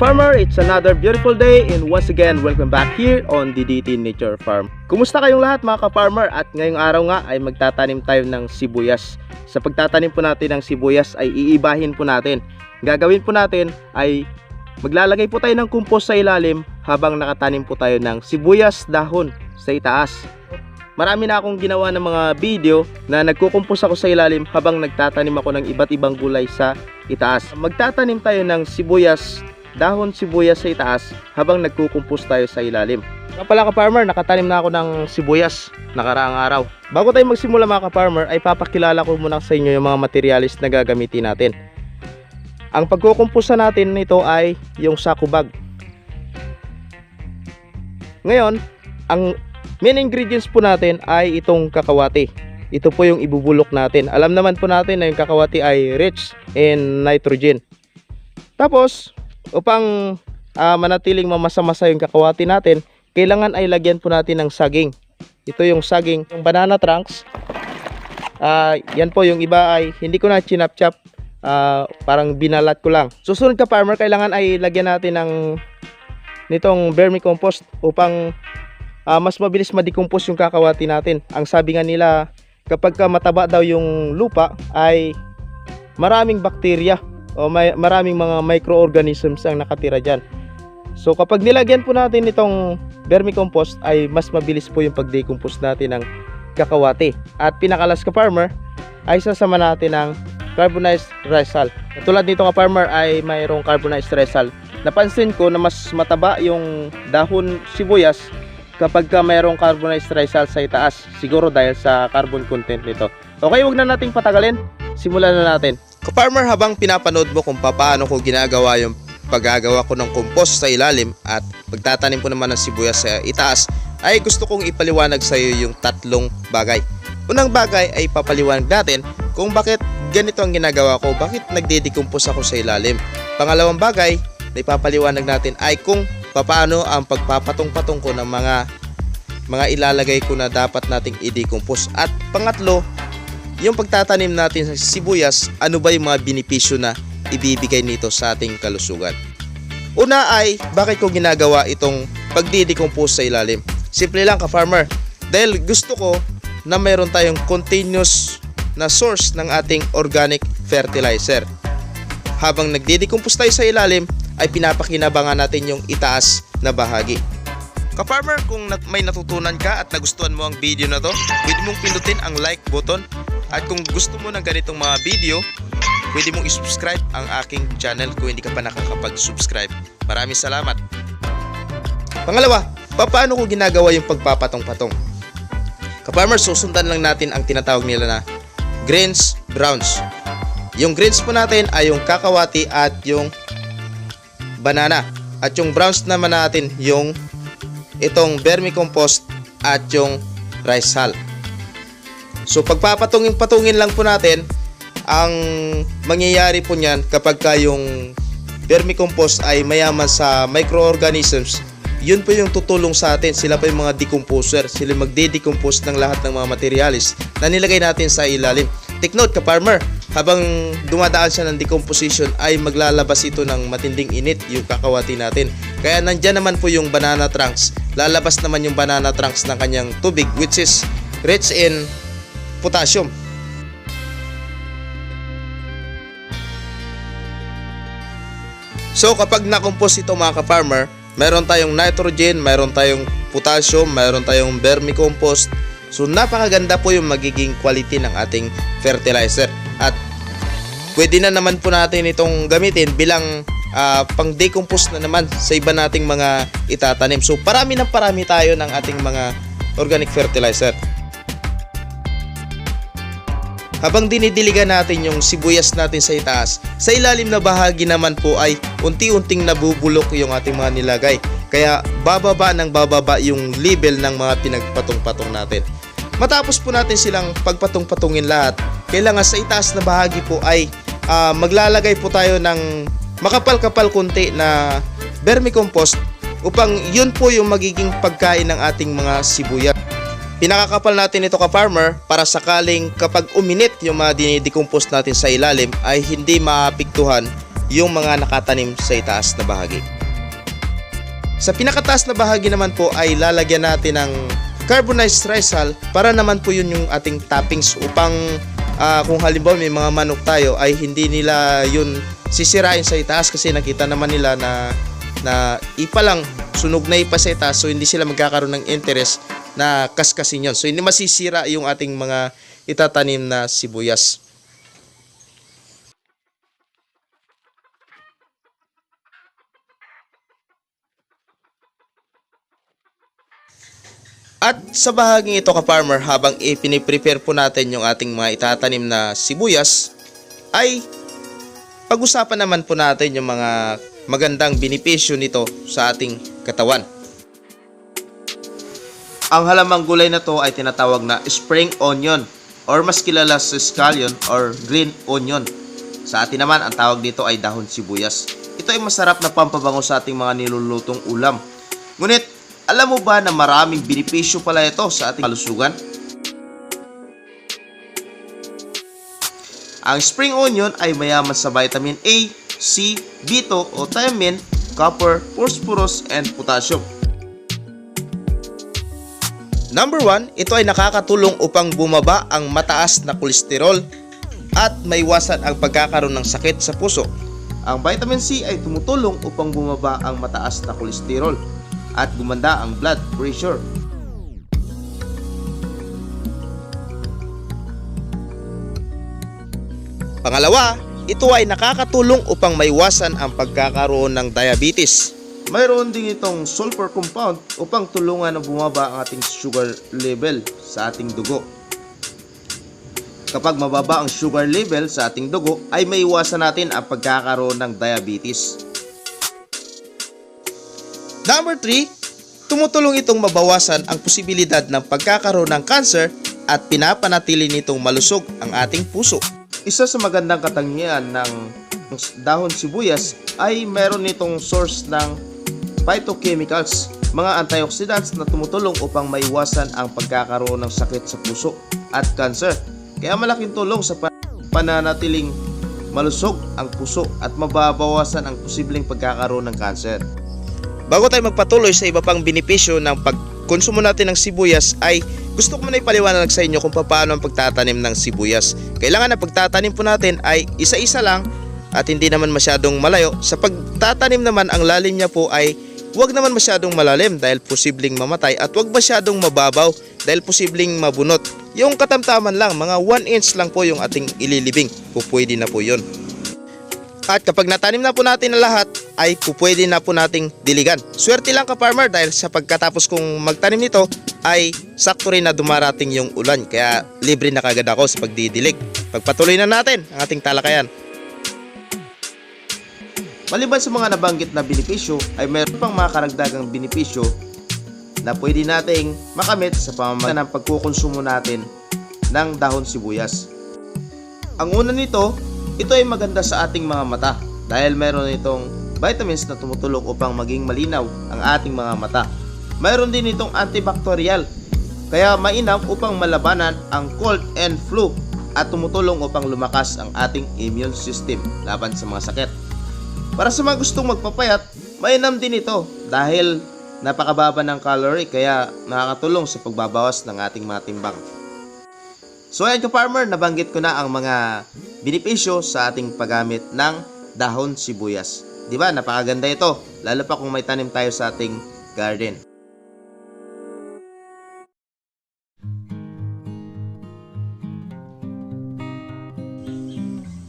ka-farmer, it's another beautiful day and once again, welcome back here on DDT Nature Farm. Kumusta kayong lahat mga ka-farmer at ngayong araw nga ay magtatanim tayo ng sibuyas. Sa pagtatanim po natin ng sibuyas ay iibahin po natin. Gagawin po natin ay maglalagay po tayo ng compost sa ilalim habang nakatanim po tayo ng sibuyas dahon sa itaas. Marami na akong ginawa ng mga video na nagkukumpos ako sa ilalim habang nagtatanim ako ng iba't ibang gulay sa itaas. Magtatanim tayo ng sibuyas, dahon sibuyas sa itaas habang nagkukumpos tayo sa ilalim. Nga pala ka-farmer, nakatanim na ako ng sibuyas nakaraang araw. Bago tayo magsimula mga ka-farmer, ay papakilala ko muna sa inyo yung mga materialis na gagamitin natin. Ang pagkukumpusa natin nito ay yung saku bag. Ngayon, ang main ingredients po natin ay itong kakawati. Ito po yung ibubulok natin. Alam naman po natin na yung kakawati ay rich in nitrogen. Tapos, upang ah, manatiling mamasa-masa yung kakawati natin, kailangan ay lagyan po natin ng saging. Ito yung saging, yung banana trunks. Ah, yan po yung iba ay hindi ko na chinap-chap. Ah, parang binalat ko lang. Susunod ka farmer, kailangan ay lagyan natin ng nitong vermicompost upang ah, mas mabilis ma-decompose yung kakawati natin. Ang sabi nga nila, kapag ka mataba daw yung lupa ay maraming bakterya o may, maraming mga microorganisms ang nakatira dyan. So kapag nilagyan po natin itong vermicompost ay mas mabilis po yung pag-decompose natin ng kakawati. At pinakalas ka farmer ay sasama natin ng carbonized rice salt. Tulad nito ka farmer ay mayroong carbonized rice salt. Napansin ko na mas mataba yung dahon sibuyas kapag ka mayroong carbonized rice salt sa itaas. Siguro dahil sa carbon content nito. Okay, wag na nating patagalin. Simulan na natin. Ka-farmer, habang pinapanood mo kung paano ko ginagawa yung paggagawa ko ng compost sa ilalim at pagtatanim ko naman ng sibuyas sa itaas, ay gusto kong ipaliwanag sa iyo yung tatlong bagay. Unang bagay ay papaliwanag natin kung bakit ganito ang ginagawa ko, bakit nagde-decompose ako sa ilalim. Pangalawang bagay na ipapaliwanag natin ay kung paano ang pagpapatong-patong ko ng mga mga ilalagay ko na dapat nating i-decompose. At pangatlo, yung pagtatanim natin sa sibuyas, ano ba yung mga benepisyo na ibibigay nito sa ating kalusugan. Una ay, bakit ko ginagawa itong pagdi-decompose sa ilalim? Simple lang ka-farmer. Dahil gusto ko na mayroon tayong continuous na source ng ating organic fertilizer. Habang nagdi-decompose tayo sa ilalim, ay pinapakinabangan natin yung itaas na bahagi. Ka-farmer, kung may natutunan ka at nagustuhan mo ang video na to, pwede mong pindutin ang like button. At kung gusto mo ng ganitong mga video, pwede mong isubscribe ang aking channel kung hindi ka pa nakakapag-subscribe. Maraming salamat. Pangalawa, paano ko ginagawa yung pagpapatong-patong? Ka-farmer, susundan lang natin ang tinatawag nila na greens, browns. Yung greens po natin ay yung kakawati at yung banana. At yung browns naman natin yung itong vermicompost at yung rice hull. So pagpapatungin-patungin lang po natin ang mangyayari po niyan kapag ka yung vermicompost ay mayaman sa microorganisms yun po yung tutulong sa atin. Sila pa yung mga decomposer. Sila magde-decompose ng lahat ng mga materialis na nilagay natin sa ilalim. Take note ka farmer, habang dumadaan siya ng decomposition ay maglalabas ito ng matinding init yung kakawati natin. Kaya nandyan naman po yung banana trunks. Lalabas naman yung banana trunks ng kanyang tubig which is rich in potassium. So kapag na-compose ito mga ka-farmer, meron tayong nitrogen, meron tayong potassium, meron tayong vermicompost. So napakaganda po yung magiging quality ng ating fertilizer. At pwede na naman po natin itong gamitin bilang ah, pang-decompose na naman sa iba nating mga itatanim. So parami ng parami tayo ng ating mga organic fertilizer. Habang dinidiligan natin yung sibuyas natin sa itaas, sa ilalim na bahagi naman po ay unti-unting nabubulok yung ating mga nilagay. Kaya bababa ng bababa yung level ng mga pinagpatong-patong natin. Matapos po natin silang pagpatong-patungin lahat, kailangan sa itaas na bahagi po ay ah, maglalagay po tayo ng makapal-kapal kunti na vermicompost upang yun po yung magiging pagkain ng ating mga sibuyas. Pinakakapal natin ito ka farmer para sakaling kapag uminit yung mga dinidecompose natin sa ilalim ay hindi maapektuhan yung mga nakatanim sa itaas na bahagi. Sa pinakataas na bahagi naman po ay lalagyan natin ng carbonized rice hull para naman po yun yung ating toppings upang ah, kung halimbawa may mga manok tayo ay hindi nila yun sisirain sa itaas kasi nakita naman nila na na ipa lang sunog na ipa sa itaas so hindi sila magkakaroon ng interest na kaskasin yun. So hindi masisira yung ating mga itatanim na sibuyas. At sa bahaging ito ka-farmer, habang ipiniprepare po natin yung ating mga itatanim na sibuyas, ay pag-usapan naman po natin yung mga magandang benepisyo nito sa ating katawan. Ang halamang gulay na to ay tinatawag na spring onion or mas kilala sa scallion or green onion. Sa atin naman, ang tawag dito ay dahon sibuyas. Ito ay masarap na pampabango sa ating mga nilulutong ulam. Ngunit, alam mo ba na maraming benepisyo pala ito sa ating kalusugan? Ang spring onion ay mayaman sa vitamin A, C, B2 o thiamine, copper, phosphorus, and potassium. Number 1, ito ay nakakatulong upang bumaba ang mataas na kolesterol at maiwasan ang pagkakaroon ng sakit sa puso. Ang vitamin C ay tumutulong upang bumaba ang mataas na kolesterol at gumanda ang blood pressure. Pangalawa, ito ay nakakatulong upang maiwasan ang pagkakaroon ng diabetes. Mayroon din itong sulfur compound upang tulungan na bumaba ang ating sugar level sa ating dugo. Kapag mababa ang sugar level sa ating dugo, ay maiwasan natin ang pagkakaroon ng diabetes. Number 3, tumutulong itong mabawasan ang posibilidad ng pagkakaroon ng cancer at pinapanatili nitong malusog ang ating puso. Isa sa magandang katangian ng dahon sibuyas ay meron nitong source ng phytochemicals, mga antioxidants na tumutulong upang maiwasan ang pagkakaroon ng sakit sa puso at cancer. Kaya malaking tulong sa pa- pananatiling malusog ang puso at mababawasan ang posibleng pagkakaroon ng cancer. Bago tayo magpatuloy sa iba pang benepisyo ng pagkonsumo natin ng sibuyas ay gusto ko muna ipaliwanag sa inyo kung paano ang pagtatanim ng sibuyas. Kailangan na pagtatanim po natin ay isa-isa lang at hindi naman masyadong malayo. Sa pagtatanim naman ang lalim niya po ay huwag naman masyadong malalim dahil posibleng mamatay at huwag masyadong mababaw dahil posibleng mabunot. Yung katamtaman lang, mga 1 inch lang po yung ating ililibing. Pupwede na po yun. At kapag natanim na po natin ang lahat, ay pupwede na po nating diligan. Swerte lang ka farmer dahil sa pagkatapos kong magtanim nito, ay sakto rin na dumarating yung ulan. Kaya libre na kagad ako sa pagdidilig. Pagpatuloy na natin ang ating talakayan. Maliban sa mga nabanggit na benepisyo, ay mayroon pang mga karagdagang benepisyo na pwede nating makamit sa pamamagitan ng pagkukonsumo natin ng dahon sibuyas. Ang una nito, ito ay maganda sa ating mga mata dahil meron itong vitamins na tumutulong upang maging malinaw ang ating mga mata. Mayroon din itong antibacterial kaya mainam upang malabanan ang cold and flu at tumutulong upang lumakas ang ating immune system laban sa mga sakit. Para sa mga gustong magpapayat, mainam din ito dahil napakababa ng calorie kaya nakakatulong sa pagbabawas ng ating mga timbang. So ayan ka-farmer, nabanggit ko na ang mga benepisyo sa ating paggamit ng dahon sibuyas. Di ba? Napakaganda ito, lalo pa kung may tanim tayo sa ating garden.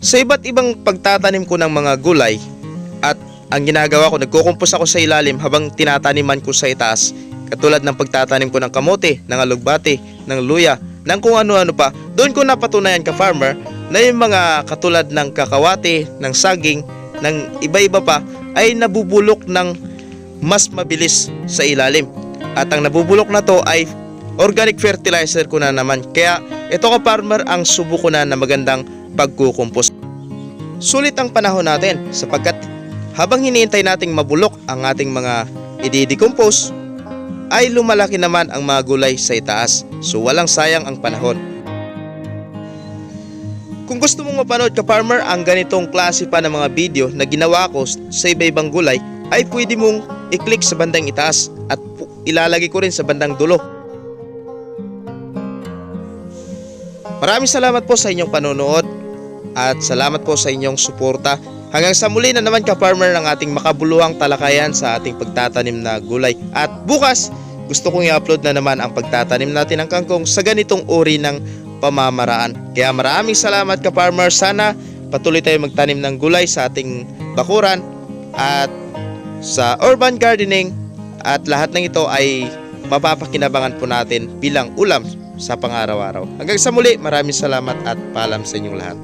Sa iba't ibang pagtatanim ko ng mga gulay ang ginagawa ko, nagkukumpos ako sa ilalim habang tinataniman ko sa itaas. Katulad ng pagtatanim ko ng kamote, ng alugbate, ng luya, ng kung ano-ano pa. Doon ko napatunayan ka farmer na yung mga katulad ng kakawate, ng saging, ng iba-iba pa ay nabubulok ng mas mabilis sa ilalim. At ang nabubulok na to ay organic fertilizer ko na naman. Kaya ito ka farmer ang subo ko na na magandang pagkukumpos. Sulit ang panahon natin sapagkat habang hinihintay nating mabulok ang ating mga i-decompose ay lumalaki naman ang mga gulay sa itaas. So walang sayang ang panahon. Kung gusto mong mapanood ka farmer ang ganitong klase pa ng mga video na ginawa ko sa iba-ibang gulay ay pwede mong i-click sa bandang itaas at ilalagay ko rin sa bandang dulo. Maraming salamat po sa inyong panonood at salamat po sa inyong suporta. Hanggang sa muli na naman ka-farmer ng ating makabuluhang talakayan sa ating pagtatanim na gulay. At bukas, gusto kong i-upload na naman ang pagtatanim natin ng kangkong sa ganitong uri ng pamamaraan. Kaya maraming salamat ka-farmer. Sana patuloy tayo magtanim ng gulay sa ating bakuran at sa urban gardening at lahat ng ito ay mapapakinabangan po natin bilang ulam sa pang-araw-araw. Hanggang sa muli, maraming salamat at paalam sa inyong lahat.